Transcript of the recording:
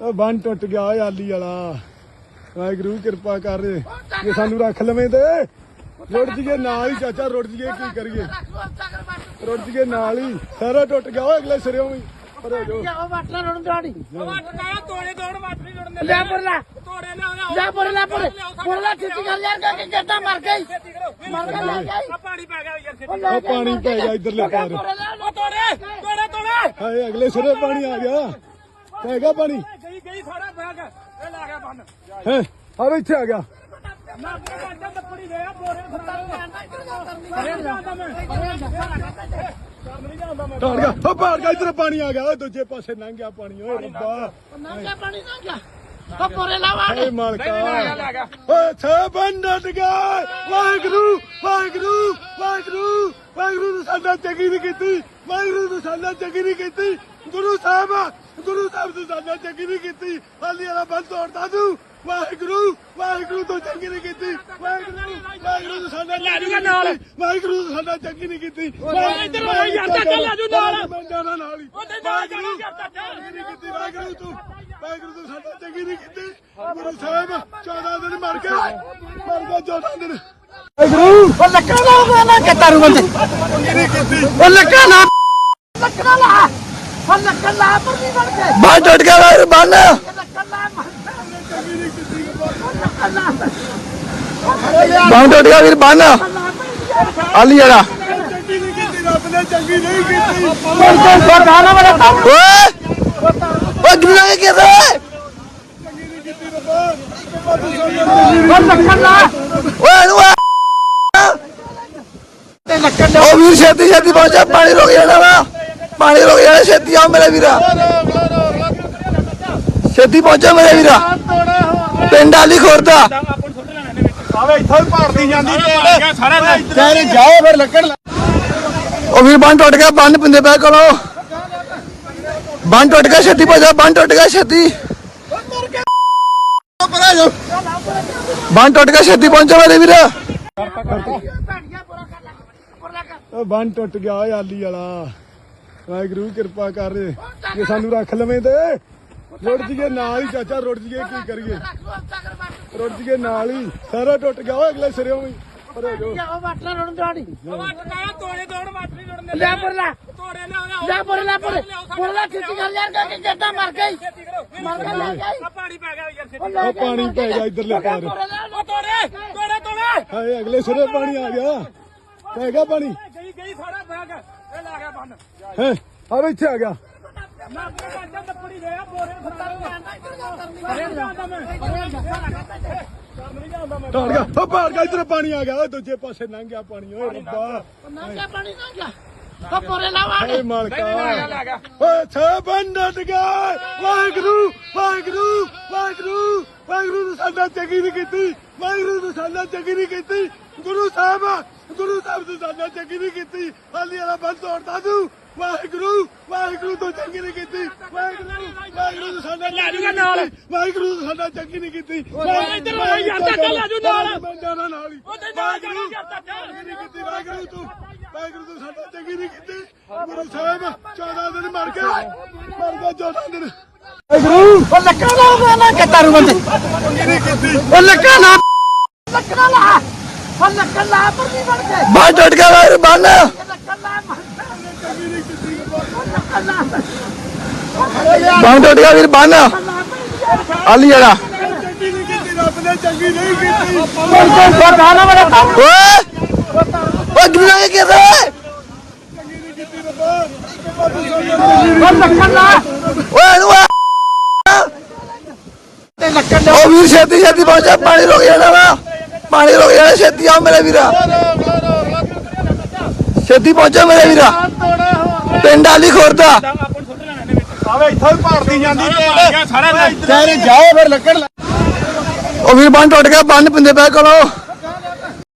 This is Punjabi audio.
ਉਹ ਬੰਨ ਟੁੱਟ ਗਿਆ ਓਏ ਆਲੀ ਵਾਲਾ। ਵਾਹਿਗੁਰੂ ਕਿਰਪਾ ਕਰ ਜੇ। ਸਾਨੂੰ ਰੱਖ ਲਵੇਂ ਤੇ। ਰੁੜ ਜੀਏ ਨਾਲ ਹੀ ਚਾਚਾ ਰੁੜ ਜੀਏ ਕੀ ਕਰੀਏ? ਰੁੜ ਜੀਏ ਨਾਲ ਹੀ। ਸਾਰਾ ਟੁੱਟ ਗਿਆ ਓਏ ਅਗਲੇ ਸਿਰੇ ਵੀ। ਹੋ ਉਹ ਵਾਟਲਾ ਰੋਣ ਦਾੜੀ ਵਟਣਾ ਤੋੜੇ ਤੋੜ ਮੱਟ ਨਹੀਂ ਜੁੜਨ ਲੈ ਪੁਰਲਾ ਤੋੜੇ ਲਿਆਓ ਲੈ ਪੁਰਲਾ ਪੁਰ। ਪੁਰਲਾ ਖਿੱਚ ਕਰ। ਯਾਰ ਕਿ ਜੱਟਾ ਮਰ ਗਈ? ਮਰ ਗਈ। ਆ ਪਾਣੀ ਪੈ ਗਿਆ ਯਾਰ ਉਹ ਉਹ ਪਾਣੀ ਪੈ ਉਹ ਤੋੜੇ। ਹਾਏ ਅਗਲੇ ਸਿਰੇ ਪਾਣੀ ਆ ਗਿਆ। ਪੈ ਗਿਆ ਪਾਣੀ? ਗਈ ਗਈ ਸਾਰਾ ਬੈਗ। ਇਹ ਲਾ ਗਿਆ ਬੰਨ। ਹੈ ਆ ਇੱਥੇ ਆ ਗਿਆ। ਮੈਂ ਆਪਣੇ ਘੰਟਾ ਲੱਕੜੀ ਦੇ ਆ ਬੋਰੇ ਫੜਾ ਗਿਆ ਉਹ ਪਾੜ ਗਿਆ ਇਧਰ ਪਾਣੀ ਆ ਗਿਆ। ਓਏ ਦੂਜੇ ਪਾਸੇ ਲੰਘ ਗਿਆ ਪਾਣੀ। ਓਏ ਰੱਬਾ। ਨੰਗਾ ਪਾਣੀ ਨੰਗਾ ਉਹ ਪੁਰੇ ਲਾ ਵਾੜ ਏ ਮਾਲਕਾ ਓਏ ਸਭਨ ਨਟ ਗਏ ਵਾਹਿਗੁਰੂ ਵਾਹਿਗੁਰੂ ਵਾਹਿਗੁਰੂ ਵਾਹਿਗੁਰੂ ਨੇ ਸਾਡਾ ਚੰਗੀ ਨਹੀਂ ਕੀਤੀ ਵਾਹਿਗੁਰੂ ਨੇ ਸਾਡਾ ਚੰਗੀ ਨਹੀਂ ਕੀਤੀ ਗੁਰੂ ਸਾਹਿਬ ਗੁਰੂ ਸਾਹਿਬ ਨੇ ਸਾਡਾ ਚੰਗੀ ਨਹੀਂ ਕੀਤੀ ਹਾਲੀ ਵਾਲਾ ਬੰਦ ਤੋੜਦਾ ਤੂੰ। ਵਾਹਿਗੁਰੂ ਵਾਹਿਗੁਰੂ ਤੋਂ ਚੰਗੀ ਨਹੀਂ ਕੀਤੀ ਵਾਹਿਗੁਰੂ ਵਾਹਿਗੁਰੂ ਨੇ ਸਾਡਾ ਲੈ ਜੂਗਾ ਨਾਲ। ਵਾਹਿਗੁਰੂ ਨੇ ਸਾਡਾ ਚੰਗੀ ਨਹੀਂ ਕੀਤੀ। ਇੱਧਰ ਆ ਯਾਰ, ਚਾਚਾ ਲੈ ਜੂ ਨਾਲ। ਮੈਂ ਜਾਣਾ ਨਾਲ। ਹੀ ਉਹਦੇ ਨਾਲ ਜਾਣਾ ਵਾਹਿਗੁਰੂ ਚਾਚਾ। ਚੰਗੀ ਨਹੀਂ ਕੀਤੀ ਵਾਹਿਗੁਰੂ ਤੂੰ। ਵਾਹਿਗੁਰੂ ਤੂੰ ਸਾਡਾ ਚੰਗੀ ਨਹੀਂ ਕੀਤੀ। ਗੁਰੂ ਸਾਹਿਬ 14 ਦਿਨ ਮਰ ਗਏ। ਮਰ ਗਏ 14 ਦਿਨ। ਵਾਹਿਗੁਰੂ ਉਹ ਲੱਕੜਾ ਲਾ ਉਹ ਨਾ ਕਿ ਤਾਰੂ ਬੰਦੇ। ਚੰਗੀ ਨਹੀਂ ਕੀਤੀ। ਉਹ ਲੱਕੜਾ ਲਾ ਲੱਕੜਾ ਲਾ ਉਹ ਲੱਕੜਾ ਲਾ ਪਰ ਨਹੀਂ ਬਣ ਕੇ ਬਾਹਰ ਟੁੱਟ ਗਿਆ ਵਾਰ ਬੰਨ। ਲੱਕੜਾ ਲਾ ਚੰਗੀ ਨਹੀਂ ਕੀਤੀ। ਲੱਕੜਾ ਲਾ ਬਾਹਰ ਟੁੱਟ ਗਿਆ ਵੀਰ ਬੰਨ। ਆਲੀ ਵਾਲਾ। हाँ, ਚੰਗੀ ਨਹੀਂ ਕੀਤੀ ਰੱਬ ਨੇ ਚੰਗੀ ਨਹੀਂ ਕੀਤੀ। ਸਰਦਾਨਾ ਵਾਲਾ ਕੰਮ ਲੱਕੜਾ ਲਾ ਓਏ ਨੂੰ ਉਹ ਵੀਰ ਛੇਤੀ ਛੇਤੀ ਪਹੁੰਚਾ ਪਾਣੀ ਰੁਕ ਜਾਣਾ ਵਾ। ਪਾਣੀ ਰੁਕ ਜਾਣਾ ਛੇਤੀ ਆ ਮੇਰੇ ਵੀਰਾ। ਛੇਤੀ ਪਹੁੰਚਾ ਮੇਰੇ ਵੀਰਾ। ਪਿੰਡ ਆਲੀ ਖੁਰਦਾ। ਆਵੇ ਇੱਥੋਂ ਹੀ ਭਾਰਤੀ ਜਾਂਦੀ ਤੇ ਸਾਰਾ ਜਾਓ ਫਿਰ ਲੱਕੜ ਉਹ ਵੀਰ ਬੰਨ ਟੁੱਟ ਗਿਆ ਬੰਨ ਪਿੰਦੇ ਪੈ ਕੋਲੋਂ ਬੰਨ ਟੁੱਟ ਗਿਆ ਛੇਤੀ ਪਹੁੰਚਾ ਬੰਨ ਟੁੱਟ ਗਿਆ ਛੇਤੀ। ਬੰਨ ਟੁੱਟ ਗਿਆ ਛੇਤੀ ਪਹੁੰਚਾ ਮੇਰੇ ਵੀਰਾ। ਬੰਨ ਟੁੱਟ ਗਿਆ ਓਏ ਆਲੀ ਵਾਲਾ। ਵਾਹਿਗੁਰੂ ਕਿਰਪਾ ਕਰ ਜੇ ਸਾਨੂੰ ਰੱਖ ਲਵੇਂ ਤੇ ਰੁੜ ਜੀਏ ਨਾਲ ਹੀ ਚਾਚਾ ਰੁੜ ਜੀਏ ਕੀ ਕਰੀਏ? ਰੁੜ ਜੀਏ ਨਾਲ ਹੀ ਸਾਰਾ ਟੁੱਟ ਗਿਆ ਓਏ ਅਗਲੇ ਸਿਰੇ ਵੀ ਪਰ ਉਹ ਵਾਟਲਾ ਰੋਣ ਦਾੜੀ ਵਟਣਾ ਤੋੜੇ ਤੋੜ ਮੱਟ ਨਹੀਂ ਜੁੜਨ ਲੈ ਤੋੜੇ ਲਿਆਓ ਲੈ ਪੁਰਲਾ ਪੁਰ ਪੁਰਲਾ ਖਿੱਚ ਕਰ ਯਾਰ ਕਿ ਜੱਟਾ ਮਰ ਗਈ ਮਰ ਗਿਆ ਲੈ ਗਈ ਆ ਪਾਣੀ ਪੈ ਗਿਆ ਯਾਰ ਲੈ ਉਹ ਪਾਣੀ ਪੈ ਗਿਆ ਇਧਰਲੇ ਪਾਰ ਉਹ ਤੋੜੇ ਤੋੜੇ ਤੋੜੇ। ਹਾਏ ਅਗਲੇ ਸਿਰੇ ਪਾਣੀ ਆ ਗਿਆ। ਪੈ ਗਿਆ ਪਾਣੀ। ਗਈ ਗਈ ਸਾਰਾ ਬੈਗ। ਇਹ ਲਾ ਗਿਆ ਬੰਨ। ਹੈ ਆ ਇੱਥੇ ਆ ਗਿਆ। ਮੈਂ ਆਪਣੇ ਘੰਟਾ ਲੱਕੜੀ ਦੇ ਆ ਬੋਰੇ ਮੈਂ। ਟਾੜ ਗਿਆ। ਉਹ ਪਾੜ ਗਿਆ ਇਧਰ ਪਾਣੀ ਆ ਗਿਆ। ਓਏ ਦੂਜੇ ਪਾਸੇ ਲੰਘ ਗਿਆ ਪਾਣੀ। ਓਏ ਰੱਬਾ। ਨੰਗਾ ਪਾਣੀ ਨੰਗਾ ਉਹ ਪੁਰੇ ਲਾ ਵਾੜ ਏ ਮਾਲਕਾ ਓਏ ਸਭਨ ਨਟ ਗਏ ਵਾਹਿਗੁਰੂ ਵਾਹਿਗੁਰੂ ਵਾਹਿਗੁਰੂ ਵਾਹਿਗੁਰੂ ਨੇ ਸਾਡਾ ਚੰਗੀ ਨਹੀਂ ਕੀਤੀ। ਵਾਹਿਗੁਰੂ ਨੇ ਸਾਡਾ ਚੰਗੀ ਨਹੀਂ ਕੀਤੀ। ਗੁਰੂ ਸਾਹਿਬ ਗੁਰੂ ਸਾਹਿਬ ਨੇ ਸਾਡਾ ਚੰਗੀ ਨਹੀਂ ਕੀਤੀ। ਹਾਲੀ ਵਾਲਾ ਬੰਦ ਤੋੜਦਾ ਤੂੰ। ਵਾਹਿਗੁਰੂ ਵਾਹਿਗੁਰੂ ਤੋਂ ਚੰਗੀ ਨਹੀਂ ਕੀਤੀ। ਵਾਹਿਗੁਰੂ ਵਾਹਿਗੁਰੂ ਨੇ ਸਾਡਾ ਲੈ ਜੂਗਾ ਨਾਲ। ਵਾਹਿਗੁਰੂ ਨੇ ਸਾਡਾ ਚੰਗੀ ਨਹੀਂ ਕੀਤੀ। ਇੱਧਰ ਆ ਯਾਰ, ਚਾਚਾ ਲੈ ਜੂ ਨਾਲ। ਜਾਣਾ ਨਾਲ ਹੀ। ਕੀਤੀ ਵਾਹਿਗੁਰੂ ਤੂੰ। ਵਾਹਿਗੁਰੂ ਤੂੰ ਸਾਡਾ ਚੰਗੀ ਨਹੀਂ ਕੀਤੀ। ਗੁਰੂ ਸਾਹਿਬ 14 ਦਿਨ ਮਰ ਗਏ। ਮਰ ਗਏ 14 ਦਿਨ। ਵਾਹਿਗੁਰੂ। ਉਹ ਲੱਕੜਾ ਲਾ ਉਹ ਨਾ ਕਿ ਤਾਰੂ ਬੰਦੇ। ਨਹੀਂ ਕੀਤੀ। ਉਹ ਲੱਕੜਾ ਲਾ ਲੱਕੜਾ ਲਾ ਉਹ ਲੱਕੜਾ ਲਾ ਪਰ ਨਹੀਂ ਬਣ ਕੇ ਬਾਹਰ ਟੁੱਟ ਗਿਆ ਵਾਰ ਬੰਨ। ਲੱਕੜਾ ਲਾ ਚੰਗੀ ਨਹੀਂ ਕੀਤੀ। ਲੱਕੜਾ ਲਾ ਬਾਹਰ ਟੁੱਟ ਗਿਆ ਵੀਰ ਬੰਨ। ਆਲੀ ਵਾਲਾ। ਚੰਗੀ ਨਹੀਂ ਕੀਤੀ ਰੱਬ ਨੇ ਚੰਗੀ ਨਹੀਂ ਕੀਤੀ। ਓਏ। ਕਿਹਦਾ ਓਏ। ਨੂੰ ਉਹ ਵੀਰ ਛੇਤੀ ਛੇਤੀ ਪਹੁੰਚਾ ਪਾਣੀ ਰੁਕ ਜਾਣਾ ਵਾ। ਪਾਣੀ ਰੁਕ ਜਾਣਾ ਛੇਤੀ ਆ ਮੇਰੇ ਵੀਰਾ। ਛੇਤੀ ਪਹੁੰਚਾ ਮੇਰੇ ਵੀਰਾ। ਪਿੰਡ ਆਲੀ ਖੁਰਦਾ ਆਵੇ ਇੱਥੋਂ ਹੀ ਭਾਰਤੀ ਜਾਂਦੀ ਤੇ ਸਾਰਾ ਕਹਿ ਜਾਓ ਫਿਰ ਲੱਕੜ ਉਹ ਵੀਰ ਬੰਨ ਟੁੱਟ ਗਿਆ ਬੰਨ ਪਿੰਦੇ ਪੈ ਕੋਲੋਂ।